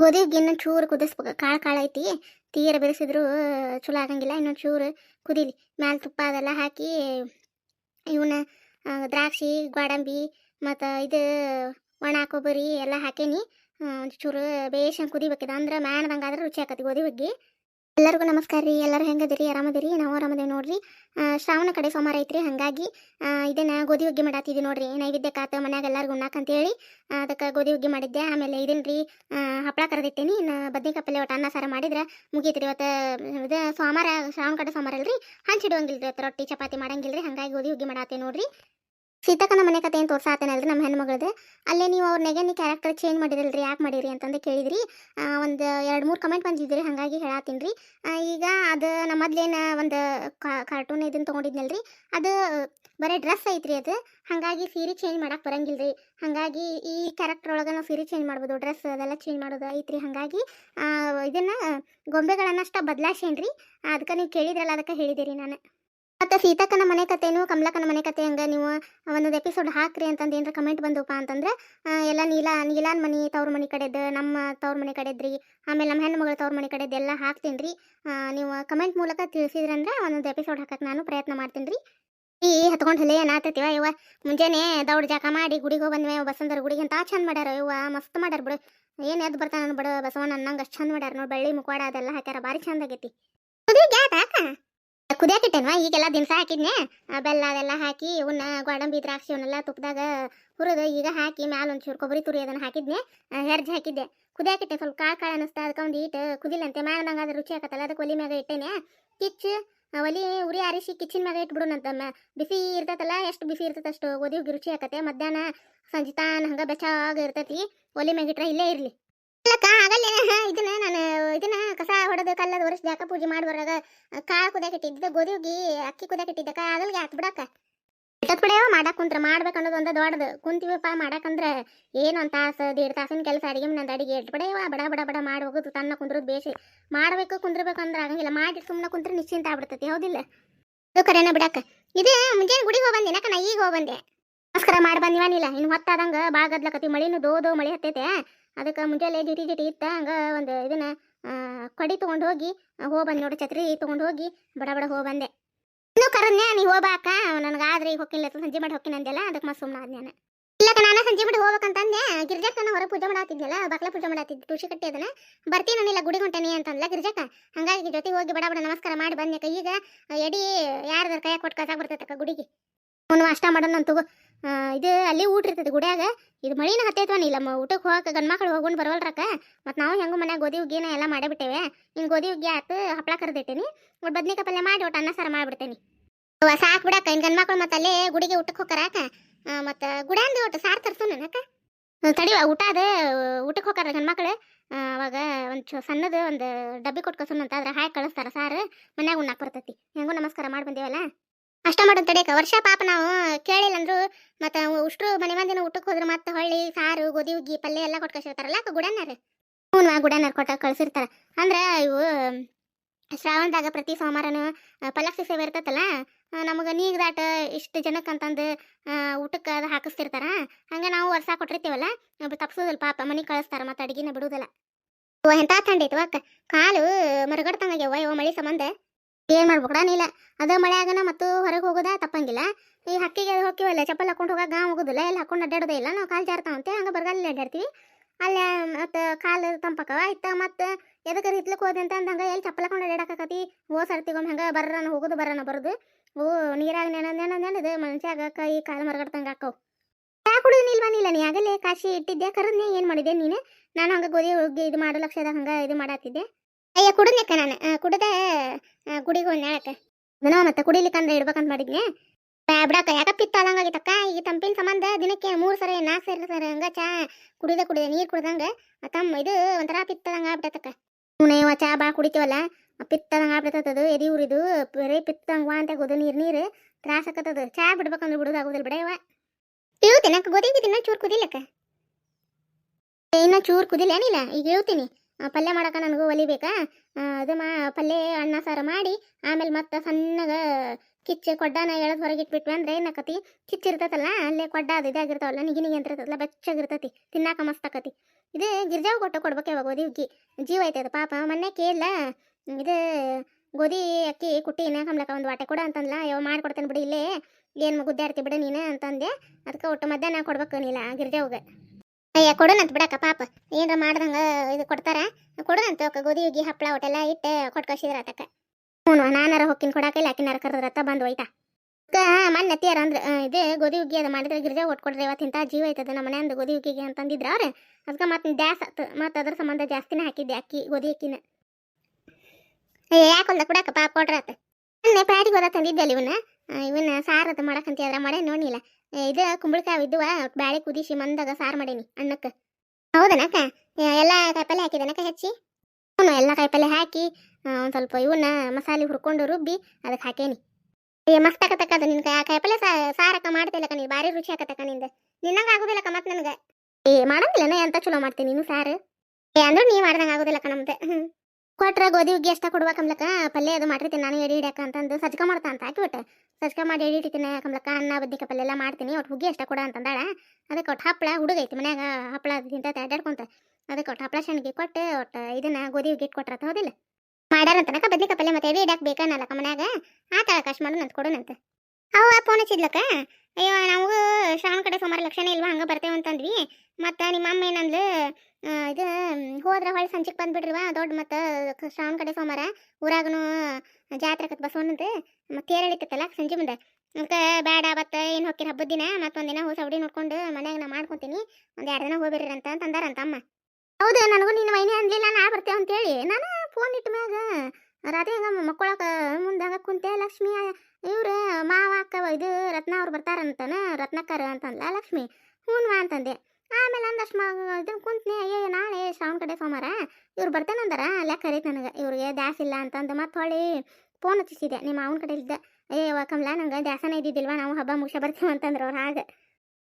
ಗೋಧಿ ಇನ್ನು ಚೂರು ಕುದಿಸ್ಬೇಕು ಕಾಳು ಕಾಳು ಐತಿ, ತೀರ ಬೆರೆಸಿದ್ರು ಚಲೋ ಆಗಂಗಿಲ್ಲ, ಇನ್ನೊಂದು ಚೂರು ಕುದೀಲಿ. ಮ್ಯಾಲೆ ತುಪ್ಪ ಅದೆಲ್ಲ ಹಾಕಿ ಇವನ್ನ ದ್ರಾಕ್ಷಿ, ಗೋಡಂಬಿ ಮತ್ತು ಇದು ಒಣ, ಕೊಬ್ಬರಿ ಎಲ್ಲ ಹಾಕೇನಿ. ಒಂಚೂರು ಚೂರು ಬೇಷಂಗೆ ಕುದಿಬೇಕಿದೆ, ಅಂದ್ರೆ ಮ್ಯಾಣ್ದಂಗೆ ಆದ್ರೆ ರುಚಿ ಆಕತಿ ಗೋಧಿ ಹುಗ್ಗಿ. ಎಲ್ಲರಿಗೂ ನಮಸ್ಕಾರ ರೀ. ಎಲ್ಲರೂ ಹೆಂಗದಿರಿ? ಆರಾಮದಿರಿ? ನಾವು ಆರಾಮದೇವಿ ನೋಡ್ರಿ. ಶ್ರಾವಣ ಕಡೆ ಸೋಮವಾರ ಐತ್ರಿ. ಹಂಗಾಗಿ ಇದನ್ನ ಗೋಧಿ ಹುಗ್ಗಿ ಮಾಡಾತಿದ್ವಿ ನೋಡ್ರಿ. ನೈವೇದ್ಯಕ್ಕೆ ಕಾತ, ಮನ್ಯಾಗ ಎಲ್ಲರಿಗೂ ಹೇಳಿ ಅದಕ್ಕೆ ಗೋಧಿ ಹುಗ್ಗಿ ಮಾಡಿದ್ದೆ. ಆಮೇಲೆ ಇದನ್ನ ರೀ ಹಪ್ಪಳ ಕರೆದಿಟ್ಟೇನಿ ಇನ್ನು ಬದ್ನಿಕಾಯಿ ಒಟ್ಟು ಅನ್ನ ಸಾರ ಮಾಡಿದ್ರೆ ಮುಗೀತ್ರಿ. ಇವತ್ತು, ಇದು ಸೋಮವಾರ, ಶ್ರಾವಣ ಕಡೆ ಸೋಮವಾರ ಅಲ್ರಿ. ಹಂಚಿಡುವಂಗಿಲ್ರಿ ರೊಟ್ಟಿ, ಚಪಾತಿ ಮಾಡಂಗಿಲ್ರಿ. ಹಂಗಾಗಿ ಗೋಧಿ ಹುಗ್ಗಿ ಮಾಡಾತೆ ನೋಡ್ರಿ. ಸೀತಕ್ಕನ ಮನೆ ಕತೆ ಏನು ತೋರ್ಸಾತೇನಲ್ರಿ ನಮ್ಮ ಹೆಣ್ಮಗಳದ್ದು ಅಲ್ಲೇ ನೀವು ಅವ್ರ ನೆಗೆ ನೀವು ಕ್ಯಾರೆಕ್ಟರ್ ಚೇಂಜ್ ಮಾಡಿರಲ್ರಿ, ಯಾಕೆ ಮಾಡಿರಿ ಅಂತಂದು ಕೇಳಿದ್ರಿ. ಒಂದು ಎರಡು ಮೂರು ಕಮೆಂಟ್ ಬಂದಿದ್ರಿ ಹಾಗಾಗಿ ಹೇಳತ್ತೀನಿ ರೀ ಈಗ ಅದು ನಮ್ಮ ಮೊದ್ಲೇನು ಒಂದು ಕಾರ್ಟೂನ್ ಇದನ್ನ ತೊಗೊಂಡಿದ್ನಲ್ರಿ. ಅದು ಬರೀ ಡ್ರೆಸ್ ಐತ್ರಿ ಅದು. ಹಾಗಾಗಿ ಸೀರೆ ಚೇಂಜ್ ಮಾಡಕ್ಕೆ ರೀ ಹಾಗಾಗಿ ಈ ಕ್ಯಾರೆಕ್ಟರ್ ಒಳಗೆ ನಾವು ಸೀರೆ ಚೇಂಜ್ ಮಾಡ್ಬೋದು ಡ್ರೆಸ್ ಅದೆಲ್ಲ ಚೇಂಜ್ ಮಾಡೋದು ಐತ್ರಿ. ಹಾಗಾಗಿ ಇದನ್ನು ಗೊಂಬೆಗಳನ್ನಷ್ಟ ಬದಲಾಯಿಸೇನ್ರಿ ಅದಕ್ಕೆ ನೀವು ಕೇಳಿದ್ರಲ್ಲ ಅದಕ್ಕೆ ಹೇಳಿದಿರಿ ನಾನು. ಮತ್ತು ಸೀತಕ್ಕನ ಮನೆ ಕತೆನು ಕಮಲಕ್ಕನ ಮನೆ ಕತೆ ಹಂಗೆ ನೀವು ಒಂದೊಂದು ಎಪಿಸೋಡ್ ಹಾಕ್ರಿ ಅಂತಂದ ಏನಾರ ಕಮೆಂಟ್ ಬಂದವಪ್ಪ ಅಂತಂದ್ರೆ ಎಲ್ಲ ನೀಲಾ, ನೀಲಾನ್ ಮನಿ ತವ್ರ ಮನೆ ಕಡೆದು, ನಮ್ಮ ತವ್ರ ಮನೆ ಕಡೆದ್ರಿ, ಆಮೇಲೆ ನಮ್ಮ ಹೆಣ್ಣು ಮಗಳ ತವ್ರ ಮನೆ ಕಡೆದು ಎಲ್ಲ ಹಾಕ್ತೀನಿ ನೀವು ಕಮೆಂಟ್ ಮೂಲಕ ತಿಳಿಸಿದ್ರಂದ್ರೆ ಒಂದೊಂದು ಎಪಿಸೋಡ್ ಹಾಕಕ್ಕೆ ನಾನು ಪ್ರಯತ್ನ ಮಾಡ್ತೀನಿ ಈ ಹತ್ಕೊಂಡು ಹಲೇ ಏನಾಗ್ತೈತಿವ ಇವ ಮುಂಜಾನೆ ದೌಡ್ ಜಾಕ ಮಾಡಿ ಗುಡಿಗೆ ಬಂದ್ವಿ ಬಸಂತರ ಗುಡಿಗೆ ಅಂತ ಚಂದ ಮಾಡ್ಯಾರ ಇವ ಮಸ್ತ್ ಮಾಡ್ಯಾರ ಬಿಡು. ಏನ್ ಎದ್ದು ಬರ್ತಾನ ಬಿಡು, ಬಸವಣ್ಣ ಅನ್ನಂಗೆ ಅಷ್ಟು ಚಂದ ಮಾಡ್ಯಾರ ನೋಡಿ, ಬೆಳ್ಳಿ ಮುಖವಾಡ ಅದೆಲ್ಲ ಹಾಕ್ಯಾರ, ಭಾರಿ ಚಂದ ಆಗೈತಿ. ಕುದಿಯಾಕಿಟ್ಟೇನ್ವಾ? ಈಗೆಲ್ಲ ದಿನಸ ಹಾಕಿದ್ನೆ ಬೆಲ್ಲ ಅದೆಲ್ಲ ಹಾಕಿ ಇವನ್ನ ಗೋಡಂಬಿ, ದ್ರಾಕ್ಷಿ ಇವನ್ನೆಲ್ಲ ತುಪ್ಪದಾಗ ಹುರಿದು ಈಗ ಹಾಕಿ, ಮ್ಯಾಲ ಒಂಚೂರು ಕೊಬ್ಬರಿ ತುರಿ ಅದನ್ನ ಹಾಕಿದ್ನೆ ಹೆರ್ಜ್ ಹಾಕಿದ್ದೆ. ಕುದಿಯಾಕಿಟ್ಟೆ, ಸ್ವಲ್ಪ ಕಾಳು ಕಾಳು ಅನಿಸ್ತಾ ಅದಕ್ಕೆ ಒಂದು ಈಟ್ ಕುದಿಲಂತೆ. ಮ್ಯಾಲ್ದಂಗೆ ಅದು ರುಚಿ ಹಾಕತ್ತಲ್ಲ ಅದಕ್ಕೆ ಒಲಿ ಮ್ಯಾಗ ಇಟ್ಟೇನೆ ಕಿಚ್ಚು ಒಲಿ ಉರಿ ಆರಿಸಿ ಕಿಚನ್ ಮ್ಯಾಗ ಇಟ್ಬಿಡೋಣ ಅಂತ ಬಿಸಿ ಇರ್ತೈತಲ್ಲ, ಎಷ್ಟು ಬಿಸಿ ಇರ್ತೈತೆ ಅಷ್ಟು ಹುಗ್ಗಿ ರುಚಿ ಆಕತೆ ಮಧ್ಯಾಹ್ನ ಸಂಜಿತಾನ ಹಂಗೆ ಬೆಚ್ಚಾಗ ಇರ್ತೈತಿ, ಒಲಿ ಮ್ಯಾಗ ಇಟ್ರೆ ಇಲ್ಲೇ ಇರಲಿ. ಆಗಲ್ಲ. ಇದನ್ನ ನಾನು, ಇದನ್ನ ಕಸ ಹೊಡೆದು, ಕಲ್ಲದ ವರ್ಷ ಜಾಕ ಪೂಜೆ ಮಾಡಿ ಮಾಡುವರಾಗ ಕಾಳು ಕುದಿಯಾಕಿಟ್ಟಿದ್ದ ಗೋಧಿ ಹೋಗಿ ಅಕ್ಕಿ ಕುದಿಯಾಕಿಟ್ಟಿದ್ದಕ್ಕ ಆಗಲ್ಗೆ ಆತ್ ಬಿಡಕ್ಕ ಬಿಡವ ಮಾಡಕ್ ಕುಂತ್ರ, ಮಾಡ್ಬೇಕು ಅನ್ನೋದು ಒಂದ ದೊಡ್ಡದು. ಕುಂತೀವಪ್ಪ ಮಾಡಕಂದ್ರ ಏನು ಒಂದು ತಾಸು, ದೇಡ್ ತಾಸಿನ ಕೆಲಸ ಅಡಿಗೆ ನಂದು ಅಡಿಗೆ ಇಟ್ಟು ಬಿಡವ, ಬಡ ಬಡ ಬಡ ಮಾಡಿ ಹೋಗೋದು ತನ್ನ ಕುಂದ್ರದ್ ಬೇಸಿ ಮಾಡ್ಬೇಕು, ಕುಂದ್ರಬೇಕು ಅಂದ್ರ ಆಗಂಗಿಲ್ಲ. ಮಾಡಿ ಸುಮ್ಮನೆ ಕುಂತ್ರ ನಿಶ್ಚಿಂತ ಆಗ್ಬಿಡ್ತೈತಿ, ಹೌದಿಲ್ಲ? ಇದು ಕರೆನ ಬಿಡಕ್ಕ ಇದು, ಮುಂಜಾನೆ ಗುಡಿಗೆ ಹೋಗಿ ಬಂದಿನಕ್ಕ ನಾ ಈಗ ಹೋಗಿ ಬಂದೆ. ನಮಸ್ಕಾರ, ಮಾಡಿ ಬಂದಿವಾನಿಲ್ಲ ಇನ್ನು ಹೊತ್ತಾದಂಗ ಭಾಳ ಗದ್ಲಕತಿ ಮಳಿನೂ ದೋ ದೋ ಮಳಿ ಹತ್ತೈತೆ. ಅದಕ್ಕೆ ಮುಂಜಾನೆ ಜಿಟಿ ಜಿಟಿ ಇತ್ತ ಹಂಗ ಒಂದು ಇದನ್ನ ಕಡಿ ತೊಗೊಂಡು ಹೋಗಿ ಹೋಗ ಬಂದೆ ನೋಡಿ, ಛತ್ರಿ ತೊಗೊಂಡು ಹೋಗಿ ಬಡ ಬಡ ಹೋಗಿ ಬಂದೆ. ಇನ್ನೂ ಕರದ್ನ್ಯಾ ನೀ ಹೋಗಾಕ ನನಗೆ ಆದ್ರೆ ಈಗ ಹೊಕ್ಕಿಲ್ಲ ಸಂಜೆ ಮಾಡಿ ಹೊಕ್ಕಿನ ಅಂದೆಲ್ಲ ಅದಕ್ಕೆ ಮತ್ತೆ ಸುಮ್ಮನೆ ಆದ್ನೆ ನಾನು. ಇಲ್ಲಕ ನಾನು ಸಂಜೆ ಮಾಡಿ ಹೋಗ್ಬೇಕಂತಂದೆ ಗಿರ್ಜಕ್ಕ ನಾನು ಹೊರಗೆ ಪೂಜೆ ಮಾಡಾತಿದ್ನಲ್ಲ ಬಕ್ಲ ಪೂಜೆ ಮಾಡಾತಿದ್ದೆ, ತುಳಸಿ ಕಟ್ಟಿ ಅದನ್ನ. ಬರ್ತೀನಿ ನಾನಿಲ್ಲ ಗುಡಿ ಹೊಂಟೇನಿ ಅಂತಂದ್ಲ ಗಿರ್ಜಕ್ಕ. ಹಂಗಾಗಿ ಜೊತೆ ಹೋಗಿ ಬಡ ಬಡ ನಮಸ್ಕಾರ ಮಾಡಿ ಬಂದ್ಯಾಕ ಈಗ ಎಡಿ ಯಾರ್ದಾರ ಕೈಯಾಗ ಕೊಟ್ಟು ಕಸಾಕ್ ಬರ್ತೈತಕ್ಕ ಗುಡಿಗೆ. ಅವನು ಅಷ್ಟ ಮಾಡೋಣ ತಗೋ. ಇದು ಅಲ್ಲಿ ಊಟ ಇರ್ತದೆ ಗುಡ್ಯಾಗ. ಇದು ಮಳಿನ ಹತ್ತೈತ್ವ ಇಲ್ಲ ಮ ಊಟಕ್ಕೆ ಹೋಗಕ್ಕೆ ಗಂಡು ಮಕ್ಳು ಹೋಗೊಂಡು ಬರವಲ್ರಕ್ಕ ಮತ್ತು ನಾವು ಹೆಂಗೂ ಮನ್ಯಾಗ ಗೋಧಿ ಹುಗ್ಗಿನ ಎಲ್ಲ ಮಾಡಿಬಿಟ್ಟೇವೆ ಹಿಂಗೆ ಗೋಧಿ ಹುಗ್ಗಿ ಆತು ಹಪ್ಪಳ ಕರೆದಿಟ್ಟೇನಿ ಒಟ್ಟು ಬದ್ನಿಕಾಯಿ ಪಲ್ಯ ಮಾಡಿ ಒಟ್ಟು ಅನ್ನ ಸಾರು ಮಾಡಿಬಿಡ್ತೇನೆ ಸಾಕು ಬಿಡಕ್ಕ ಇನ್ನು ಗಂಡು ಮಕ್ಳು ಮತ್ತೆ ಅಲ್ಲೇ ಗುಡಿಗೆ ಊಟಕ್ಕೆ ಹೋಗರಾಕ ಮತ್ತು ಗುಡ್ಯಾಂದು ಒಟ್ಟು ಸಾರು ತರ್ಸು ನನಕ ತಡಿವ ಊಟ ಅದ ಊಟಕ್ಕೆ ಹೋಗಾರ ಗಂಡು ಮಕ್ಳು. ಅವಾಗ ಒಂದು ಸಣ್ಣದು ಒಂದು ಡಬ್ಬಿ ಕೊಟ್ಟು ಕಸೋಣ ಅಂತ ಅದ್ರ ಹಾಕಿ ಕಳಿಸ್ತಾರ ಸಾರು. ಮನ್ಯಾಗ ಉಣ್ಣಾಕ್ ಬರ್ತೈತಿ. ಹೆಂಗೂ ನಮಸ್ಕಾರ ಮಾಡಿ ಬಂದೇವಲ್ಲ? ಮಾಡೋದು ವರ್ಷ ಪಾಪ ನಾವು ಕೇಳಿಲ್ಲ ಅಂದ್ರು ಮತ್ತು ಉಷ್ಟ್ರು ಮನೆ ಮಂದಿನ ಊಟಕ್ಕೆ ಹೋದ್ರೆ ಮತ್ತೆ ಹೊಳ್ಳಿ, ಸಾರು, ಗೋಧಿ ಉಗ್ಗಿ ಪಲ್ಯ ಎಲ್ಲ ಕೊಟ್ಟು ಕಳ್ಸಿರ್ತಾರಲ್ಲ ಗುಡನಾರ ಹ್ಞೂ ಗುಡನಾರ ಕೊಟ್ಟ ಕಳ್ಸಿರ್ತಾರ. ಅಂದ್ರೆ ಇವು ಶ್ರಾವಣದಾಗ ಪ್ರತಿ ಸೋಮವಾರನು ಪಲ್ಲಕ್ಷಿ ಸೇವೆ ಇರ್ತೈತಲ್ಲ ನಮಗೆ ನೀಗ್ ದಾಟ ಇಷ್ಟು ಜನಕ್ಕೆ ಅಂತಂದು ಊಟಕ್ಕೆ ಅದು ಹಾಕಿಸ್ತಿರ್ತಾರ. ಹಂಗೆ ನಾವು ವರ್ಷ ಕೊಟ್ಟಿರ್ತೀವಲ್ಲ ತಪ್ಸೋದಿಲ್ಲ ಪಾಪ ಮನೆಗೆ ಕಳಿಸ್ತಾರ ಮತ್ತೆ ಅಡುಗೆನ ಥಂಡಿ ಐತವ ಅಕ್ಕ. ಕಾಲು ಮರಗಡ್ತಂಗಾಗ್ಯವ ಇವ ಮಳೆ ಸಂಬಂಧ. ಏನು ಮಾಡ್ಬೇಕಡ ಅದು ಮಳೆಯಾಗನ ಮತ್ತು ಹೊರಗೆ ಹೋಗೋದ ತಪ್ಪಂಗಿಲ್ಲ. ಈ ಹಕ್ಕಿಗೆ ಹೋಗ್ತೀವಲ್ಲ ಚಪ್ಪಲ್ ಹಾಕೊಂಡು ಹೋಗಾಗ ಗಾಂ ಹೋಗೋದಿಲ್ಲ. ಎಲ್ಲಿ ಹಾಕೊಂಡು ಅಡ್ಡಾಡೋದೇ ಇಲ್ಲ. ನಾವು ಕಾಲು ಜಾರ್ತಾವಂತೆ ಹಂಗೆ ಬರಗಾಲ ಅಡ್ಡಾಡ್ತೀವಿ. ಅಲ್ಲೇ ಮತ್ತು ಕಾಲು ತಂಪಕವ ಇತ್ತ ಮತ್ತು ಎದಕ್ಕೆ ಹಿತ್ಲಕ್ಕೆ ಹೋದೆ ಅಂತ ಅಂದಂಗೆ ಹಂಗೆ ಎಲ್ಲಿ ಚಪ್ಪಲ್ ಹಾಕೊಂಡು ಅಡ್ಡಾಡಕತ್ತಿ? ಓ ಸರ್ತಿಗೊಮ್ಮೆ ಹಂಗೆ ಬರ್ರನ ಹೋಗೋದು ಬರೋಣ ಬರೋದು. ಓ ನೀರಾಗ ನೆನ ನೆನ ನೆನದು ಮನುಷ್ಯಾಗ ಕೈ ಕಾಲು ಮರಗಡ್ತಂಗೆ ಹಾಕವು. ಯಾ ಕುಡಿದು ನಿಲ್ವಾ ನಿಲ್ಲ ನೀ ಆಗಲೇ ಕಾಶಿ ಇಟ್ಟಿದ್ದೆ ಕರದ್ನೆ? ಏನು ಮಾಡಿದೆ ನೀನು? ನಾನು ಹಂಗೆ ಗೋಧಿ ಹೋಗಿ ಇದು ಮಾಡೋ ಲಕ್ಷದಾಗ ಹಂಗೆ ಇದು ಮಾಡತ್ತಿದ್ದೆ ಅಯ್ಯ ಕುಡಿದ್ನಕ್ಕ ನಾನು. ಕುಡ್ದೆ ಗುಡಿಗೆ ಹೋಗಿ ಹೇಳಕ್ಕ. ಅದನ್ನ ಮತ್ತೆ ಕುಡಿಲಿಕ್ಕಂದ್ರೆ ಇಡ್ಬೇಕಂತ ಮಾಡಿದ್ನೆ. ಬಿಡಕ್ಕ ಯಾಕ ಪಿತ್ತ ಆದಂಗ ಈಗ ತಂಪಿನ ಸಂಬಂಧ ದಿನಕ್ಕೆ ಮೂರು ಸರಿ ನಾಲ್ಕು ಸರಿ ಸರಿ ಹಂಗ ಚಾ ಕುಡಿದೆ ಕುಡಿದೆ ನೀರು ಕುಡ್ದಂಗ ತಮ್ಮ ಇದು ಒಂಥರ ಪಿತ್ತದಂಗ ಆಗ್ಬಿಟ್ಟತಕ್ಕ ನೀವು ಚಾ ಬಾ ಕುಡಿತೀವಲ್ಲ? ಪಿತ್ತದಂಗ ಆಗ್ಬಿಟ್ಟತದು ಎದಿ ಉರಿದು ಬರೀ ಪಿತ್ತಂಗ ಅಂತ ಗೊದು ನೀರು ನೀರು ತ್ರಾಸ ಆಕತ್ತದ ಚಾ ಬಿಡ್ಬೇಕಂದ್ರೆ ಬಿಡುದಾಗುದಿಲ್ಲ ಬಿಡವ ಇಳ್ತೀನಿ ಅಕ್ಕ ತಿನ್ನ ಚೂರು ಕುದಿಲಕ್ಕ ಇನ್ನೂ ಚೂರು ಕುದಿಲ್ಲ ಏನಿಲ್ಲ ಈಗ ಇಳ್ತೀನಿ. ಆ, ಪಲ್ಯ ಮಾಡಕ ನನಗೂ ಒಲಿ ಬೇಕಾ? ಅದು ಮಾ, ಪಲ್ಯ ಅನ್ನ ಸಾರು ಮಾಡಿ, ಆಮೇಲೆ ಮತ್ತೆ ಸಣ್ಣಗೆ ಕಿಚ್ಚು ಕೊಡ್ಡಾನ ಎಳೆದು ಹೊರಗೆ ಇಟ್ಬಿಟ್ವಿ ಅಂದ್ರೆ ಏನಾಕತಿ? ಕಿಚ್ಚು ಇರ್ತೈತಲ್ಲ ಅಲ್ಲೇ ಕೊಡ್ಡ ಅದು ಇದಾಗಿರ್ತಾವಲ್ಲ ನಿಗಿ ನಿಗಿ ಅಂತ ಇರ್ತೈತಲ್ಲ ಬೆಚ್ಚಗಿರ್ತೈತಿ, ತಿನ್ನಾಕ ಮಸ್ತ್ ಆಕತಿ. ಇದು ಗಿರ್ಜಾವ್ ಕೊಟ್ಟು ಕೊಡ್ಬೇಕು ಯಾವಾಗ ಗೋಧಿ ಜೀವ ಐತೆ ಅದು, ಪಾಪ, ಮೊನ್ನೆ ಕೇಳಲ್ಲ ಇದು ಗೋಧಿ ಅಕ್ಕಿ ಕುಟ್ಟಿನ ಕಮ್ಲಕ್ಕ ಒಂದು ವಾಟೆ ಕೊಡ ಅಂತಂದ್ಲ ಯಾವ ಮಾಡ್ಕೊಡ್ತೇನೆ ಬಿಡಿ ಇಲ್ಲೇ, ಏನು ಗುದ್ದಾಡ್ತಿ ಬಿಡ ನೀನು ಅಂತಂದೆ ಅದಕ್ಕೆ ಒಟ್ಟು ಮಧ್ಯಾಹ್ನ ಕೊಡ್ಬೇಕು ನೀಲ ಗಿರ್ಜಾವ್ಗೆ. ಅಯ್ಯ, ಕೊಡೋಣಂತ ಬಿಡಕ್ಕ ಪಾಪ. ಏನ್ರ ಮಾಡ್ದಂಗ ಇದು ಕೊಡ್ತಾರ? ಕೊಡೋಣಂತ ಅಕ್ಕ ಗೋಧಿ ಹುಗಿ ಹಪ್ಪಳ ಒಟ್ಟೆಲ್ಲ ಇಟ್ಟು ಕೊಟ್ಟು ಕಳ್ಸಿದ್ರ ಆತಕ್ಕ. ಹ್ಞೂ, ನಾನಾರ ಹೊಕ್ಕಿನ ಕೊಡಾಕಿಲ್ಲ ಆಕಿನಾರ ಕರೆದ್ರತ್ತ ಬಂದು ಹೋಯ್ತಾ. ಅಕ್ಕ ಮಣ್ಣು ಅತ್ತಿಯಾರ ಅಂದ್ರೆ ಇದು ಗೋಧಿ ಹುಗ್ಗಿ ಅದು ಮಾಡಿದ್ರೆ ಗಿರ್ಜಾ ಒಟ್ಟು ಕೊಡ್ರಿ ಇವತ್ತಿಂತ ಜೀವ ಐತದ ನಮ್ಮ ಅಂದ ಗೋಧಿ ಹುಗ್ಗಿಗೆ ಅಂತಂದಿದ್ರ ಅವ್ರೆ. ಅದಕ್ಕೆ ಮತ್ತೆ ಗ್ಯಾಸ್ ಆತು ಮತ್ತು ಅದ್ರ ಸಂಬಂಧ ಜಾಸ್ತಿನೇ ಹಾಕಿದ್ದೆ ಅಕ್ಕಿ, ಗೋಧಿ ಅಕ್ಕಿನ ಅಯ್ಯ ಹೊಲ್ದ ಕೊಡಕ್ಕ ಪಾಪ ಕೊಡ್ರಾತ ಮೊನ್ನೆ ಪ್ಯಾಟಿಗೆ ಹೋದ ತಂದಿದ್ದೆ ಅಲ್ಲಿ ಇವನ್ನ. ಇವನ್ನ ಸಾರು ಅದು ಮಾಡಕ್ಕಂತ ಅದ್ರ ನೋಡಿಲ್ಲ ಇದು ಕುಂಬಳಕಾಯಿ ಇದ್ದುವ ಬ್ಯಾಳೆ ಕುದಿಸಿ ಮಂದಾಗ ಸಾರು ಮಾಡೀನಿ, ಅನ್ನಕ್ಕ. ಹೌದನಕ್ಕ? ಎಲ್ಲ ಕಾಯಿಪಲ್ಲೆ ಹಾಕಿದನಕ್ಕ ಹೆಚ್ಚಿ? ಹ್ಞೂ, ಎಲ್ಲ ಕಾಯಿಪಲ್ಲೆ ಹಾಕಿ ಒಂದು ಸ್ವಲ್ಪ ಇವನ್ನ ಮಸಾಲೆ ಹುರ್ಕೊಂಡು ರುಬ್ಬಿ ಅದಕ್ಕೆ ಹಾಕೇನಿ. ಏ, ಮಸ್ತ್ ಅದು ನಿನ್ ಕೈ ಕಾಯಿಪಲ್ಲೆ ಸಾರಕ್ಕ ಮಾಡ್ತಿಲ್ಲಕ್ಕ ನೀನು ಭಾರಿ ರುಚಿ ಹಾಕತಕ್ಕ ನಿಂದ. ನಿನ್ನಂಗೆ ಆಗೋದಿಲ್ಲಕ್ಕ ಮತ್ತೆ ನನಗೆ? ಏ, ಮಾಡಂಗಿಲ್ಲನ, ಎಂತ ಚಲೋ ಮಾಡ್ತೀನಿ ನೀನು ಸಾರು? ಏ, ಅಂದ್ರೂ ನೀ ಮಾಡ್ದಂಗೆ ಆಗೋದಿಲ್ಲಕ್ಕ ನಮ್ದು. ಕೊಟ್ರ ಗೋಧಿ ಹುಗ್ಗಿ ಅಷ್ಟ ಕೊಡ್ಬೇಕಂಬ್ಲಕ್ಕ ಪಲ್ಯ ಅದು ಮಾಡಿರ್ತೀನಿ, ನಾನು ಎಡಿ ಹಿಡ್ಯಾಕ ಅಂತಂದು ಸಜ್ಕ ಮಾಡ್ತಾ ಅಂತ ಹಾಕಿಬಿಟ್ಟೆ. ಸಜ್ಕ ಮಾಡಿ ಎಡಿ ಹಿಡಿತೀನಿ, ಕಮ್ಲಕ್ಕ ಅನ್ನ ಬದ್ನಿಕ ಪಲ್ಯ ಎಲ್ಲ ಮಾಡ್ತೀನಿ, ಒಟ್ಟು ಹುಗ್ಗಿ ಅಷ್ಟ ಕೊಡ ಅಂತಂದಾಳ. ಅದಕ್ಕೆ ಒಟ್ಟು ಹಪ್ಪಳ ಹುಡುಗೈತಿ ಮನ್ಯಾಗ ಹಪ್ಪಳ ತಿಂತ ಅಡ್ಡಾಡ್ಕೊಂತ ಅದಕ್ಕೆ ಒಟ್ಟು ಹಪ್ಪಳ ಶಣಿಗೆ ಕೊಟ್ಟು, ಒಟ್ಟು ಇದನ್ನ ಗೋಧಿ ಹುಗ್ಗಿ ಕೊಟ್ರತ ಹೌದಿಲ್ಲ? ಮಾಡ್ಯಾರಂತನಕ ಬದ್ನಿಕ ಪಲ್ಯ ಮತ್ತೆ ಎಡಿ ಹಿಡ್ಯಾಕ ಬೇಕನ್ನಲ್ಲಕ್ಕ ಮನ್ಯಾಗ? ಆತಾಳ ಕಾಶ್ ಮಾಡು ನಂತ ಕೊಡೋಣಂತ ಅವ ಫೋನ್ ಹಚ್ಚಿದ್ಲಕ್ಕ? ಅಯ್ಯೋ, ನಾವು ಶ್ರಾವಣ ಕಡೆ ಸುಮಾರು ಲಕ್ಷಣ ಇಲ್ವಾ, ಹಂಗೆ ಬರ್ತೇವೆ ಅಂತಂದ್ವಿ ಮತ್ತು ನಿಮ್ಮ ಅಮ್ಮ ಏನಂದ್ಲು? ಇದು ಹೋದ್ರೆ ಹೊಳೆ ಸಂಜೆಗೆ ಬಂದ್ಬಿಡ್ರಿವ ದೊಡ್ಡ ಮತ್ತು ಶ್ರಾವಣ ಕಡೆ ಸೋಮವಾರ ಊರಾಗನು ಜಾತ್ರೆ ಕತ್ ಬಸವಣ್ಣಂದು ಮತ್ತೆ ತೇರ್ ಎಳಿತೈತಲ್ಲ ಸಂಜೆ ಮುಂದೆ. ಅದಕ್ಕೆ ಬೇಡ ಬತ್ತೆ ಏನು ಹೋಗ್ತೀರಿ ಹಬ್ಬದ ದಿನ, ಮತ್ತೊಂದು ದಿನ ಹೂ ಅವಡಿ ನೋಡ್ಕೊಂಡು ಮನ್ಯಾಗ ನಾ ಮಾಡ್ಕೊತೀನಿ. ಒಂದು ಎರಡು ದಿನ ಹೋಗ್ಬಿಡ್ರಿ ಅಂತ ಅಂತಂದಾರಂತ ಅಮ್ಮ. ಹೌದು, ನನಗೂ ನೀನು ಮೈನೇ ಅನ್ಲಿಲ್ಲ, ನಾ ಬರ್ತೇವೆ ಅಂತೇಳಿ. ನಾನು ಫೋನ್ ಇಟ್ಟ ಮ್ಯಾಗ ರಾತ್ರಿ ಹಂಗ ಮಕ್ಕೊಳಕ ಮುಂದಾಗ ಕುಂತೆ, ಲಕ್ಷ್ಮಿ, ಇವ್ರು ಮಾವ ಅಕ್ಕ ಇದು ರತ್ನ ಅವ್ರು ಬರ್ತಾರಂತಾನ ರತ್ನಕರ್ ಅಂತಂದ್ಲ, ಲಕ್ಷ್ಮಿ. ಹ್ಞೂನ್ವಾ ಅಂತಂದೆ. ಆಮೇಲೆ ಅಂದಷ್ಟು ಇದನ್ನ ಕುಂತ್ನಿ ಅಯ್ಯೋ ನಾಳೆ ಶ್ರಾವಣ ಕಡೆ ಸೋಮಾರ ಇವ್ರು ಅಂದರ, ಅಲ್ಲ ಕರೀತ್ ನನಗೆ. ಇವ್ರಿಗೆ ದ್ಯಾಸ್ ಇಲ್ಲ ಅಂತಂದು ಮತ್ತೆ ಹೊಳ್ಳಿ ಫೋನ್ ಹಚ್ಚಿಸಿದೆ. ನಿಮ್ಮ ಅವನ ಕಡೆ ಇದ್ದ ಅಯ್ಯೋ ಕಮಲ, ನಂಗೆ ದ್ಯಾಸನ ಇದ್ದಿದ್ದಿಲ್ವ, ನಾವು ಹಬ್ಬ ಮುಗಿಸ ಬರ್ತೀವಿ ಅಂತಂದ್ರೆ ಅವ್ರು ಹಾಗೆ.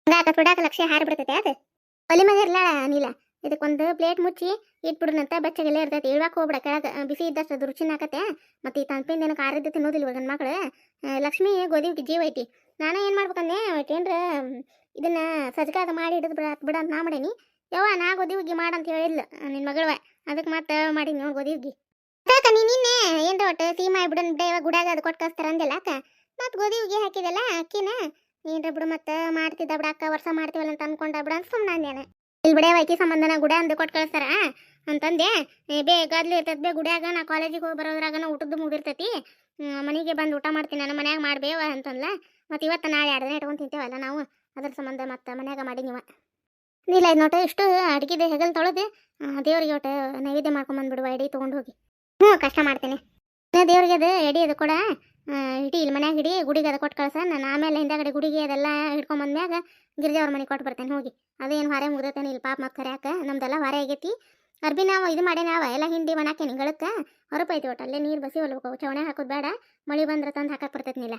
ಹಂಗಾಕ ಬಿಡಾಕ ಲಕ್ಷ್ಯ ಹಾರಿ ಬಿಡ್ತೈತೆ ಅದು. ಒಲಿ ಮಗ ಇರ್ಲ ಅನಿಲ. ಇದಕ್ಕೊಂದು ಪ್ಲೇಟ್ ಮುಚ್ಚಿ ಇಟ್ಬಿಡ್ನಂತ ಬೆಚ್ಚಗೆಲ್ಲ ಇರ್ತೈತಿ. ಇಳ್ವಾಕ ಹೋಗ್ಬಿಡ, ಕೆಳಗೆ ಬಿಸಿ ಇದ್ದಷ್ಟು ಅದು ರುಚಿನ ಆಕತ್ತೆ. ಮತ್ತು ಈ ತಂಪಿಂದ ಏನಕ್ಕೆ ಆರಿದ್ದು ತಿನ್ನೋದಿಲ್ವ ಗಂಡು ಮಕ್ಳು ಲಕ್ಷ್ಮೀ ಲಕ್ಷ್ಮಿ ಗೋಧಿ ಜೀವ ಐತಿ. ನಾನೇ ಏನು ಮಾಡ್ಬೇಕಂದೆ ಏನ್ರ ಇದನ್ನ ಸಜ್ಕಾದ ಮಾಡಿ ಹಿಡಿದು ಬಿಡ ಬಿಡ ಅಂತ ನಾ ಮಾಡೇನಿ. ಯವ್ವ, ನಾ ಗೋಧಿ ಹುಗ್ಗಿ ಮಾಡಂತ ಹೇಳಿದ್ಲು ನಿನ್ನ ಮಗಳವ. ಅದಕ್ಕೆ ಮತ್ತೆ ಮಾಡೀನಿ ನೋಡಿ ಗೋಧಿ ಹುಗ್ಗಿ. ಅದಕ್ಕೆ ನೀ ನಿನ್ನೆ ಏನ್ರ ಒಟ್ಟು ಸೀಮಾ ಬಿಡನ್ ಬಿಡ ಇವಾಗ ಗುಡಾಗ ಅದು ಕೊಟ್ಟು ಕಳಿಸ್ತಾರ ಅಂದಿಲ್ಲ ಅಕ್ಕ ಮತ್ತೆ ಗೋಧಿ ಹುಗ್ಗಿ ಹಾಕಿದಲ್ಲ, ಅಕ್ಕಿನ ಏನ್ರ ಬಿಡು ಮತ್ತೆ ಮಾಡ್ತಿದ್ದ ಬಿಡ ಅಕ್ಕ, ವರ್ಷ ಮಾಡ್ತೀವಲ್ಲ ಅಂತ ಅನ್ಕೊಂಡ ಬಿಡ ಅಂತ ಸುಮ್ಮನೆ ಅಂದೇನೆ ಇಲ್ಲಿ ಬಿಡ ವೈಕಿ ಸಂಬಂಧನ ಗುಡ ಅಂದು ಕೊಟ್ಟು ಕಳಿಸ್ತಾರ. ಅಂತಂದೆ ಬೇ ಇರ್ತೈತಿ ಬೇ ಗುಡಿಯಾಗ, ನಾ ಕಾಲೇಜಿಗೆ ಹೋಗಿ ಬರೋದ್ರಾಗ ಊಟದ್ದು ಮುಗಿರ್ತೈತಿ ಮನೆಗೆ ಬಂದು ಊಟ ಮಾಡ್ತೀನಿ ನಾನು ಮನ್ಯಾಗ ಮಾಡ್ಬೇವ ಅಂತಂದ್ಲ. ಮತ್ತು ಇವತ್ತು ನಾಳೆ ಎರಡು ದಿನ ಇಟ್ಕೊಂಡು ತಿಂತೇವಲ್ಲ ನಾವು. ಅದ್ರ ಸಂಬಂಧ ಮತ್ತೆ ಮನ್ಯಾಗ ಮಾಡಿ ನೀವ. ನೀಲ ನೋಟ ಇಷ್ಟು ಅಡುಗೆದೆ ಹೆಗಲ್ ತೊಳೆದು ದೇವ್ರಿಗೆ ಒಟ್ಟು ನೈವೇದ್ಯ ಮಾಡ್ಕೊಂಬಂದ್ಬಿಡುವ ಎಡಿ ತೊಗೊಂಡು ಹೋಗಿ. ಹ್ಞೂ, ಕಷ್ಟ ಮಾಡ್ತೀನಿ. ದೇವ್ರಿಗೆ ಅದು ಎಡಿ ಅದು ಕೂಡ ಇಡಿ ಇಲ್ಲಿ ಮನ್ಯಾಗ ಇಡಿ ಗುಡಿಗೆ ಅದು ಕೊಟ್ಟು ಕಳ್ಸ, ನಾನು ಆಮೇಲೆ ಹಿಂದಾಗಡೆ ಗುಡಿಗೆ ಅದೆಲ್ಲ ಹಿಡ್ಕೊಂಬಂದ್ಮ್ಯಾಗ ಗಿರಿಜಾವ್ರ ಮನೆಗೆ ಕೊಟ್ಟು ಬರ್ತೇನೆ, ಹೋಗಿ. ಅದೇನು ಹೊರೆ ಮುಗ್ದೈತೇನೆ, ಇಲ್ಲಿ ಪಾಪ ಮತ್ತೆ ಕರ್ಯಾಕ, ನಮ್ದೆಲ್ಲ ಹೊರೆ ಆಗೈತಿ. ಅರ್ಬಿ ನಾವು ಇದು ಮಾಡಿ ಅವ ಎಲ್ಲ ಹಿಂಡಿ ಒಣಾಕೇನಿ, ಗಳಕ್ಕೆ. ಹೊರಪೈತಿ ಒಟ್ಟು, ಅಲ್ಲೇ ನೀರು ಬಸಿ ಹೊಲ್ಬೇಕು, ಚವಣೆ ಹಾಕೋದು ಬೇಡ, ಮಳೆ ಬಂದ್ರೆ ತಂದು ಹಾಕಕ್ಕೆ ಬರ್ತೈತಿ ನೀಲ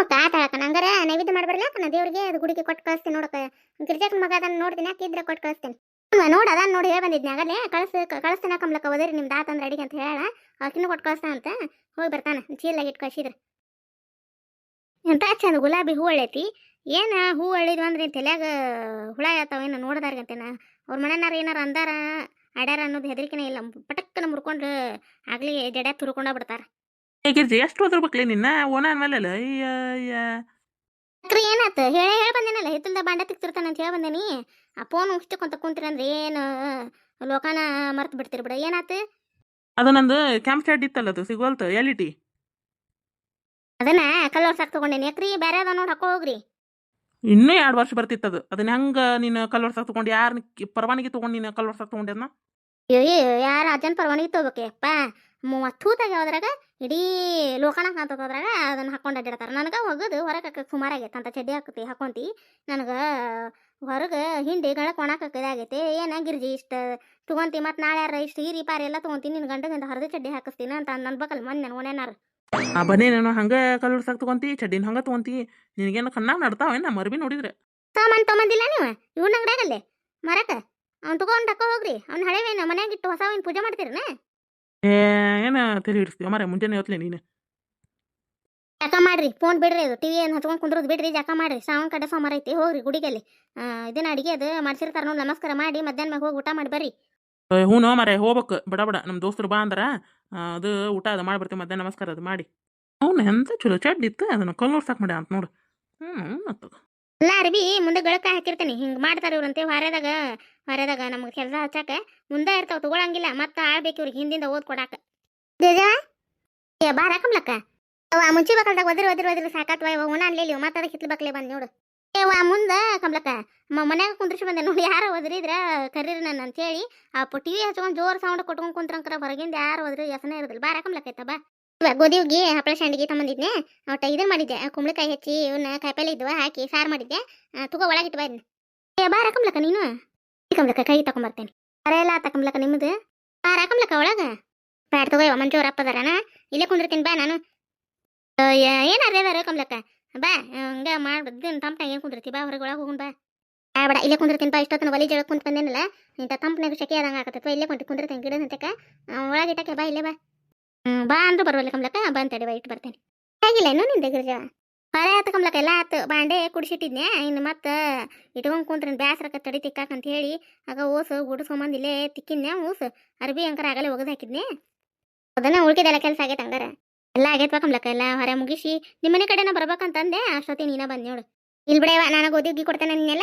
ಆತಾಳಕ ನಂಗಾರ ನೈವೇದ್ಯ ಮಾಡ್ಬಾರಲ್ಲ ನಾ ದೇವ್ರಿಗೆ ಅದು ಗುಡಿಗೆ ಕೊಟ್ಟು ಕಳಿಸ್ತೀನಿ ನೋಡಕ್ಕೆ ಗಿರ್ಜಾಕನ ಮಗ ಅದನ್ನ ನೋಡ್ತೀನಿ ಹಾಕಿದ್ರೆ ಕೊಟ್ಟು ಕಳಿಸ್ತೀನಿ. ನೋಡ ಅದನ್ನ ನೋಡಿ ಹೇಳಿ ಬಂದಿದ್ನಿ ಆಗಲೇ ಕಳ್ಸ, ಕಳಿಸ್ತೀನಿ ಕಂಬ್ಲಕ್ಕ ಓದಿರಿ ನಿಮ್ದು ಆತಂದ್ರೆ ಅಡಿಗೆ ಅಂತ ಹೇಳ ಆಕಿನೂ ಕೊಟ್ಟು ಕಳಿಸ್ತಾನ ಅಂತ ಹೋಗಿ ಬರ್ತಾನ ಚೀಲಾಗಿ ಇಟ್ಟು ಕಳ್ಸಿದ್ರೆ. ಎಂತ ಚಂದ, ಗುಲಾಬಿ ಹೂ ಅಳೈತಿ. ಏನ ಹೂ ಅಳಿದ್ವು ಅಂದ್ರೆ ತಲೆಯಾಗ ಹುಳ ಆತಾವೇನು ನೋಡ್ದಾರ್ಗಂತೇನ? ಅವ್ರ ಮನೆನಾರ ಏನಾರ ಅಂದಾರ, ಅಡ್ಯಾರ ಅನ್ನೋದು ಹೆದರಿಕೆನೇ ಇಲ್ಲ ಪಟಕ್ಕನ ಮುರ್ಕೊಂಡು ಆಗ್ಲಿ ತುರ್ಕೊಂಡ ಹೇಗಿರ್ಜಿ ಎಷ್ಟು ಓದಿರ್ಬೇಕ್ಲಿ ನಿನ್ನ? ಓನ ಅಂದ್ಮೇಲೆ ಅಯ್ಯ ಅಯ್ಯ ಅಕ್ರಿ ಏನಾತ? ಹೇಳೇ ಹೇಳಿ ಬಂದೇನಲ್ಲ. ಹಿತ್ತಲ್ದ ಬಾಂಡ ತಿಕ್ತಿರ್ತಾನೆ ಅಂತ ಹೇಳಿ ಬಂದೇನಿ ಆ ಫೋನ್ ಉಚ್ಕೊಂತ ಕುಂತೀರಂದ್ರೆ ಏನು? ಲೋಕಾನ ಮರ್ತು ಬಿಡ್ತೀರಿ ಬಿಡ. ಏನಾತ? ಅದು ನಂದು ಕ್ಯಾಂಪ್ ಸ್ಟಾರ್ಟ್ ಇತ್ತಲ್ಲ ಅದು ಸಿಗೋಲ್ತು ಟಿ? ಅದನ್ನ ಕಲರ್ ಸಾಕ್ ತಗೊಂಡೇನಿ. ಯಾಕ್ರಿ ಬೇರೆ ಅದ ನೋಡಿ ಹಾಕೋ ಹೋಗ್ರಿ. ಇನ್ನೂ ಎರಡು ವರ್ಷ ಬರ್ತಿತ್ತು ಬರ್ತಿತ್ತದು ಅದನ್ನ ಹೆಂಗ ನೀನು ಕಲ್ವರ್ಸಾಕ್ ತಗೊಂಡು ಯಾರು ಪರವಾನಗಿ ತೊಗೊಂಡು ನೀನು ಕಲ್ವರ್ಸಾಕ್ ತೊಗೊಂಡೆದ್ನ ಅಯ್ಯೋ ಯಾರ ಅಜ್ಜನ ಪರವಾನಗಿ ತಗೋಬೇಕಪ್ಪ ಮೂವತ್ತು ತೆಗೆಯೋದ್ರಾಗ ಇಡೀ ಲೋಕಾನ ಕಾಂತದ್ರಾಗ ಅದನ್ನ ಹಾಕೊಂಡು ಅಡ್ಡಿಡ್ತಾರೆ. ನನಗೆ ಒಗದು ಹೊರಗೆ ಹಾಕಕ್ಕೆ ಸುಮಾರು ಆಗೈತೆ. ಅಂತ ಚಡ್ಡಿ ಹಾಕತಿ ಹಾಕೊಂತಿ. ನನಗೆ ಹೊರಗೆ ಹಿಂಡಿ ಗಳಕ್ಕೆ ಒಣಕ್ಕೆ ಇದಾಗೈತೆ. ಏನ ಗಿರ್ಜಿ ಇಷ್ಟ ತಗೊಂತಿ ಮತ್ತು ನಾಳೆ ಯಾರ ಇಷ್ಟು ಈ ರೀಪಾರಿ ಎಲ್ಲ ತೊಗೊಂತೀನಿ ನಿನ್ನ ಗಂಡಗಿಂದ ಹರಿದ ಚಡ್ಡಿ ಹಾಕಿಸ್ತೀನಿ ಅಂತ ಅನ್ಬೇಕಲ್ಲ ಮೊನ್ನೆ ನನ್ನ ಓನೇನಾರ ಆ ಬನ್ನಿ ನಾನು ಹಂಗೆ ಕಲ್ವರ್ಸಾಕ್ ತೊಗೊಂತಿ ಚಡ್ಡಿನ ಹಂಗೆ ತೊಗೊಂತಿ. ನಿನಗೇನು ಕಣ್ಣಾಗ ನಮ್ಮ ಮರ್ಬಿ ನೋಡಿದ್ರೆ? ಸಾಮಾನು ತೊಗೊಂದಿಲ್ಲ ನೀವು? ಇವ್ನ ಅಂಗಡಿಯಾಗಲ್ಲೇ? ಮರಕ? ಅವ್ನು ತೊಗೊಂಡು ಹಾಕೋ ಹೋಗ್ರಿ. ಅವ್ನ ಹಳೆವೇನು? ಮನ್ಯಾಗ ಇಟ್ಟು ಹೊಸವೇನು ಪೂಜೆ ಮಾಡ್ತೀರನೇ? ಏನು ತಲೆ ಹಿಡಿಸ್ತೀವ ಮರೆ ಮುಂಜಾನೆ ಹೊತ್ಲೆ ನೀನು. ಜಾಕ ಮಾಡ್ರಿ? ಫೋನ್ ಬಿಡ್ರಿ ಅದು ಟಿವಿ ಏನು ಹಚ್ಕೊಂಡು ಕುಂದ್ರದ್ ಬಿಡ್ರಿ ಜಾಕ ಮಾಡ್ರಿ? ಸಾವನ್ ಕಡೆ ಸೋಮಾರ ಐತಿ ಹೋಗ್ರಿ ಗುಡಿಗಲ್ಲಿ. ಇದನ್ನ ಅಡಿಗೆ ಅದು ಮಾಡ್ಸಿರ್ತಾರ ನೋಡಿ ನಮಸ್ಕಾರ ಮಾಡಿ ಮಧ್ಯಾಹ್ನ ಮ್ಯಾಗ ಹೋಗಿ ಊಟ ಮಾಡಿ ಬರ್ರಿ. ಹ್ಞೂ ಮರೆ ಹೋಗ್ಬೇಕು ಬಡ ಬಡ ನಮ್ಮ ದೋಸ್ತರು ಬಾ ಅಂದ್ರ. ಅದು ಊಟ ಅದು ಮಾಡಿ ಬರ್ತೀವಿ ಮಧ್ಯಾಹ್ನ ನಮಸ್ಕಾರ ಅದು ಮಾಡಿ. ಅವ್ನು ಎಂತ ಚಲೋ ಚಡ್ಡಿತ್ತು ಅದನ್ನು ಕಲ್ಲು ಸಾಕು ಮಾಡ್ಯ ಅಂತ ನೋಡು. ಹ್ಞೂ ಮತ್ತು ಎಲ್ಲ ಅರ್ಬಿ ಮುಂದೆ ಗಳಕ ಹಾಕಿರ್ತೀನಿ. ಹಿಂಗೆ ಮಾಡ್ತಾರೆ ಇವ್ರಂತೆ ಹೊರದಾಗ ಹೊರದಾಗ ನಮ್ಗೆ ಕೆಲಸ ಹಚ್ಚಾಕ ಮುಂದೆ ಇರ್ತಾವ ತಗೊಳಂಗಿಲ್ಲ. ಮತ್ತೆ ಆಳ್ಬೇಕು ಇವ್ರಿಗೆ ಹಿಂದಿಂದ ಓದ್ ಕೊಡಾಕ. ಬಾರ ಕಮ್ಲಕ್ಕ ಅವ ಮುಂಚೆ ಬಕಲ್ದಾಗ ಒದ್ರಿ ಒದ್ರಿ ಒದ್ರಿ ಸಾಕಾತ್ವ. ಇವ ಉಣ ಅನ್ಲಿಲ್ಲ ಮತ್ತೆ ಅದಕ್ಕೆ ಹಿತ್ಲ ಬಕ್ಲೆ ಬಂದ್ ನೋಡು. ಏ ವಾ ಮುಂದ ಕಮ್ಲಕ್ಕ ಮನ್ಯಾಗ ಕುಂದ್ರಿಸಿ ಬಂದೆ ನೋಡಿ ಯಾರು ಒದ್ರಿದ್ರ ಕರೀರಿ ನನ್ನ ಅಂತೇಳಿ ಆ ಟಿವಿ ಹಚ್ಕೊಂಡು ಜೋರ್ ಸೌಂಡ್ ಕೊಟ್ಕೊಂಡ್ ಕುಂತ್ರಂಕರ ಹೊರಗಿಂದ ಯಾರು ಒದ್ರಿ ಯಸನ ಇರೋದಿಲ್ಲ. ಬಾರ ಕಮ್ಲಕ್ಕ ಆಯ್ತಾ ಬಾ. ಗೋಧಿ ಹುಗ್ಗಿ ಹಪ್ಪಳ ಸಂಡಿಗೆ ತಗೊಂಡಿದ್ನೆ ಒಟ್ಟ ಇದನ್ನ ಮಾಡಿದ್ದೆ. ಕುಂಬಳಕಾಯಿ ಹೆಚ್ಚಿ ಇವನ್ನ ಕಾಯಿಪಲ್ಲೆ ಇದ್ವ ಹಾಕಿ ಸಾರು ಮಾಡಿದ್ದೆ. ತುಗ ಒಳಗಿಟ್ಟು ಬಾ. ಏ ಬಾರ ಕಮ್ಲಕ್ಕ ನೀನು. ಕಮ್ಲಕ್ಕ ಕೈ ತಗೊಂಬರ್ತೇನೆ. ಅರ ಎಲ್ಲ ತಕೊಂಬ್ಲಕ್ಕ ನಿಮ್ಮದು ಬಾರ ಕಮ್ಲಕ್ಕ ಒಳಗ. ಬ್ಯಾಡ ತಗೋ ಮಂಜೂರ್ ಅಪ್ಪದಾರನ ಇಲ್ಲೇ ಕುಂದಿರ್ತೀನಿ ಬಾ ನಾನು. ಏನಾರ ಅದಾರ ಕಮ್ಲಕ್ಕ ಬಾ, ಹಂಗ ಮಾಡ್ದು ತಂಪನಾಗ ಏನು ಕುಂದಿರ್ತಿ? ಬಾ, ಹೊರಗೆ ಒಳಗೆ ಹೋಗೋಣ ಬಾ. ಬೇಡ, ಇಲ್ಲೇ ಕುಂದಿರ್ತೀನಿ ಬಾ. ಇಷ್ಟೊತ್ತನ ಒಲಿ ಜಳಕ್ಕೆ ಕುಂತ ಬಂದೇನಲ್ಲ ಇಂಥ ತಂಪನಾಗ ಶಕೆ ಆದಂಗೆ ಆಗತ್ತೆ ಇಲ್ಲೇ ಕುಂತಿ ಕುಂದಿರ್ತೀನಿ ಗಿಡದ ಹಂತಕ ಒಳಗೆ ಇಟ್ಟಕ್ಕೆ ಬಾ, ಇಲ್ಲೇ ಬಾ. ಹ್ಞೂ ಬಾ ಅಂದ್ರೆ ಬರೋಲ್ಲ ಕಮಲಕ್ಕ, ಬಾ ಅಂತೇಳಿ, ಬಾ ಇಟ್ಟು ಬರ್ತೇನೆ. ಹೇಗಿಲ್ಲ ಇನ್ನೂ ನಿಂದ ಗಿರಿಜ? ಹೊರ ಆತ ಕಮಲಕ್ಕ, ಎಲ್ಲ ಆತು. ಬಾಂಡೆ ಕುಡಿಸಿಟ್ಟಿದ್ನೆ. ಇನ್ನು ಮತ್ತೆ ಇಟ್ಕೊಂಡು ಕುಂತ್ರಿ ಬ್ಯಾಸ್ರಕ್ಕ ತಡಿ ತಿಕ್ಕಾಕ ಅಂತ ಹೇಳಿ. ಆಗ ಓಸು ಗುಡಿಸ್ಕೊಂಬಂದು ಇಲ್ಲೇ ತಿಕ್ಕಿದ್ನೆ. ಓಸು, ಅರ್ಬಿ ಅಂಕರ ಆಗಲೇ ಒಗೆದು ಹಾಕಿದ್ನೆ. ಅದನ್ನ ಉಳ್ಕಿದೆಲ್ಲ ಕೆಲಸ ಆಗೈತೆ ಹಂಗಾರ. ಎಲ್ಲ ಆಗೈತ್ವಾ ಕಮಲಕ್ಕ, ಎಲ್ಲ ಹೊರ ಮುಗಿಸಿ. ನಿಮ್ಮನೆ ಕಡೆನ ಬರ್ಬೇಕಂತಂದೆ. ಅಷ್ಟೊತ್ತಿ ನೀನ ಬಂದ್ ನೋಡು. ಇಲ್ಲಿ ನಾನು ಗೋದಿ ಉಗ್ಗಿ ಕೊಡ್ತೇನೆ ನಿನ್ನೆಲ್ಲ.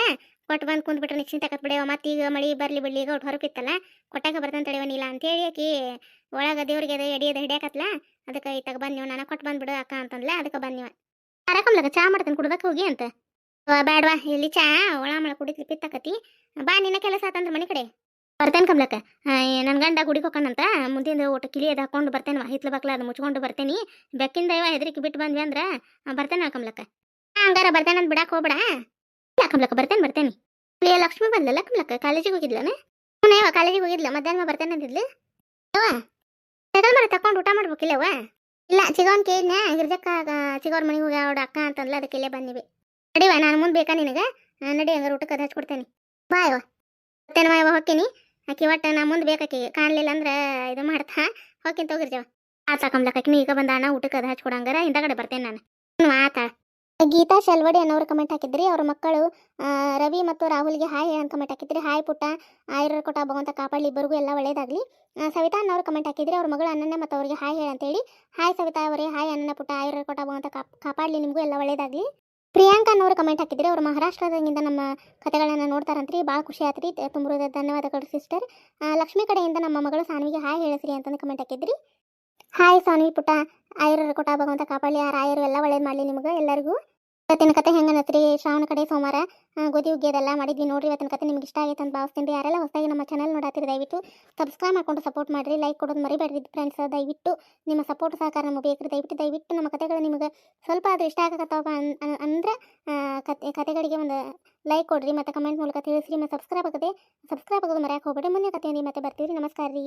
ಕೊಟ್ಟು ಬಂದು ಕುಂತ್ಬಿಟ್ರೆ ನಿಶ್ಚಿಂತ ತಗತ್ ಬಿಡವ ಮತ್ತೆ ಈಗ ಮಳಿ ಬರ್ಲಿ ಬಿಡ್ಲಿ, ಈಗ ಒಟ್ಟು ಹೊರಪಿತ್ತಲ್ಲ ಕೊಟ್ಟಾಗ ಬರ್ತಾನೆ ತಡೆವ ನೀಲ ಅಂತೇಳಿ ಆಕಿ ಒಳಗೆ ದೇವ್ರಿಗೆ ಅದು ಎಡಿ ಅದು ಹಿಡಿಯಾಕತ್ಲ, ಅದಕ್ಕೆ ಇತ್ತಾಗ ಬಂದ್ನಿವ್ ನಾನು ಕೊಟ್ಟು ಬಂದ್ಬಿಡು ಅಕ್ಕ ಅಂತಂದ್ಲ, ಅದಕ್ಕೆ ಬಂದ್ನಿವ. ಆರಕಮ್ಲಕ ಚಾ ಮಾಡ್ತೇನೆ ಕುಡ್ದಕ್ಕೆ ಹೋಗಿ ಅಂತ. ಬ್ಯಾಡ್ವಾ, ಇಲ್ಲಿ ಚಾ ಒಳ ಮಳ ಕುಡಿದ್ಲಿ ಪಿತ್ತಕತಿ. ಬಾ, ನಿನ್ನ ಕೆಲಸ ಆತಂದ್ರ ಮನೆ ಕಡೆ. ಬರ್ತೇನೆ ಕಮ್ಲಕ್ಕ ನನ್ನ ಗಂಡ ಗುಡಿಗೆ ಹೋಗೋಣಂತ ಮುಂದಿನ ಊಟ ಕಿಲಿ ಅದು ಹಾಕೊಂಡು ಬರ್ತೇನೆ ಹಿತ್ಲ ಬಕ್ಲ ಅದು ಮುಚ್ಕೊಂಡು ಬರ್ತೇನೆ. ಬೆಕ್ಕಿಂದ ಹೆದರಿಕೆ ಬಿಟ್ಟು ಬಂದ್ವಿ ಅಂದ್ರ ಬರ್ತೇನೆ ಕಮ್ಲಕ್ಕ ಹಂಗಾರ ಬರ್ತೇನೆ ಅಂತ ಬಿಡಕ್ಕೆ ಹೋಗ್ಬೇಡ ಕಮ್ಲಕ್ಕ ಬರ್ತೇನೆ ಬರ್ತೇನೆ. ಪ್ರಿಯ ಲಕ್ಷ್ಮಿ ಬಂದಲ್ಲ ಕಮ್ಲಕ್ಕ ಕಾಲೇಜಿಗೆ ಹೋಗಿದ್ಲನ? ಹ್ಞೂ ಯಾವ ಕಾಲೇಜಿಗೆ ಹೋಗಿದ್ಲ, ಮಧ್ಯಾಹ್ನ ಬರ್ತೇನೆ ಅಂದಿದ್ಲು. ಯವ್ವ ಮರ ತಕೊಂಡು ಊಟ ಮಾಡ್ಬೇಕಿಲ್ಲವ್ವ ಇಲ್ಲ ಚಿಗೋನ್ ಕೇಳಿದ್ನ ಗಿರ್ಜಕ್ಕ ಚಿಗವ್ರ ಮನೆಗೆ ಹೋಗಿ ಅಕ್ಕ ಅಂತಂದ್ಲ, ಅದಕ್ಕೆ ಇಲ್ಲೇ ಬಂದಿವಿ. ನಡಿವ ನಾನು ಮುಂದೆ ಬೇಕಾ ನಿನಗೆ? ನಡಿ, ಹಂಗಾರೆ ಊಟಕ್ಕೆ ಅದು ಹಚ್ಕೊಡ್ತೇನೆ ಬಾ ಯವ್ವ. ಮತ್ತೇನು ಯವ್ವ ಹೋಗ್ತೀನಿ ಆಕಿ ಒಟ್ಟು ನಾ ಮುಂದೆ ಬೇಕಾಕಿ ಕಾಣಲಿಲ್ಲ ಅಂದ್ರೆ ಇದು ಮಾಡ್ತಾ ಹೋಗ್ತೀನಿ ಆ ಆತ ನೀ ಈಗ ಬಂದ ಅಣ್ಣ ಊಟಕ್ಕೆ ಅದು ಹಚ್ಕೊಡಂಗಾರ ಹಿಂದಗಡೆ ಬರ್ತೇನೆ ನಾನು. ಹ್ಞೂ ಆತ ಗೀತಾ ಶಲ್ವಡಿ ಅನ್ನೋರು ಕಮೆಂಟ್ ಹಾಕಿದ್ರಿ. ಅವ್ರ ಮಕ್ಕಳು ರವಿ ಮತ್ತು ರಾಹುಲ್ಗೆ ಹಾಯ್ ಅಂತ ಕಮೆಂಟ್ ಹಾಕಿದ್ರಿ. ಹಾಯ್ ಪುಟ್ಟ ಆಯುರ್ ಕೊಟ್ಟ ಭಗವಂತ ಕಾಪಾಡಲಿ, ಇಬ್ಬರಿಗೂ ಎಲ್ಲ ಒಳ್ಳೇದಾಗಲಿ. ಸವಿತಾ ಅನ್ನೋರು ಕಮೆಂಟ್ ಹಾಕಿದ್ರಿ. ಅವ್ರ ಮಗಳು ಅಣ್ಣನ ಮತ್ತು ಅವರಿಗೆ ಹಾಯ್ ಹೇಳಿ ಅಂತೇಳಿ ಹಾಯ್ ಸವಿತಾ ಅವರೇ ಹಾಯ್ ಅಣ್ಣನ ಪುಟ್ಟ ಆಯುರ್ ಕೊಟ್ಟ ಭಗವಂತ ಕಾಪ್, ಕಾಪಾಡಲಿ, ನಿಮಗೂ ಎಲ್ಲ ಒಳ್ಳೇದಾಗಲಿ. ಪ್ರಿಯಾಂಕಾ ಅನ್ನೋರು ಕಮೆಂಟ್ ಹಾಕಿದ್ರಿ. ಅವ್ರು ಮಹಾರಾಷ್ಟ್ರದಿಂದ ನಮ್ಮ ಕಥೆಗಳನ್ನು ನೋಡ್ತಾರಂತ್ರಿ. ಭಾಳ ಖುಷಿ ಆತ್ರಿ. ತುಂಬ ಧನ್ಯವಾದಗಳು ಸಿಸ್ಟರ್ ಲಕ್ಷ್ಮಿ ಕಡೆಯಿಂದ ನಮ್ಮ ಮಗಳು ಸಾನ್ವಿಗೆ ಹಾಯ್ ಹೇಳಿಸ್ರಿ ಅಂತಂದು ಕಮೆಂಟ್ ಹಾಕಿದ್ರಿ. ಹಾಯ್ ಸಾನ್ವಿ ಪುಟ್ಟ ಆಯುರ್ ಕೊಟ್ಟ ಭಗವಂತ ಕಾಪಾಳಿ ಆ ರಾಯರು ಎಲ್ಲ ಒಳ್ಳೇದು ಮಾಡಲಿ ನಿಮ್ಗೆ ಎಲ್ಲರಿಗೂ. ಇವತ್ತಿನ ಕತೆ ಹೆಂಗೆ ಅನ್ನತ್ರಿ? ಶ್ರಾವಣ ಕಡೆ ಸೋಮವಾರ ಗೋಧಿ ಉಗ್ಗಿಯದೆಲ್ಲ ಮಾಡಿದ್ವಿ ನೋಡ್ರಿ, ಇವತ್ತಿನ ಕತೆ ನಿಮ್ಗೆ ಇಷ್ಟ ಆಗೈತೆ ಅಂತ ಭಾವಿಸ್ತೀನಿ ರೀ. ಯಾರೆಲ್ಲ ಹೊಸದಾಗಿ ನಮ್ಮ ಚಾನಲ್ ನೋಡಾತಿರಿ, ದಯವಿಟ್ಟು ಸಬ್ಸ್ಕ್ರೈಬ್ ಮಾಡ್ಕೊಂಡು ಸಪೋರ್ಟ್ ಮಾಡಿರಿ ಲೈಕ್ ಕೊಡೋದು ಮರಿಬೇಡ್ರಿ ಫ್ರೆಂಡ್ಸ್ ದಯವಿಟ್ಟು ನಿಮ್ಮ ಸಪೋರ್ಟ್ ಸಹಕಾರ ನಮಗೆ ಬೇಕ್ರಿ. ದಯವಿಟ್ಟು ದಯವಿಟ್ಟು ನಮ್ಮ ಕತೆಗಳು ನಿಮಗೆ ಸ್ವಲ್ಪ ಆದರೂ ಇಷ್ಟ ಅನ್- ಅಂದ್ರೆ ಕತೆ, ಕತೆಗಳಿಗೆ ಒಂದು ಲೈಕ್ ಕೊಡ್ರಿ, ಮತ್ತು ಕಮೆಂಟ್ ಮೂಲಕ ತಿಳಿಸ್ರಿ, ಮತ್ತು ಸಬ್ಸ್ಕ್ರೈಬ್ ಆಗದೆ ಸಬ್ಸ್ಕ್ರೈಬ್ ಆಗೋದು ಮರ್ಯಾಕೆ ಹೋಗ್ಬೇಡಿ ಮುಂದೆ ಕತೆಯಲ್ಲಿ ಮತ್ತೆ ಬರ್ತೀವಿ ನಮಸ್ಕಾರ ರೀ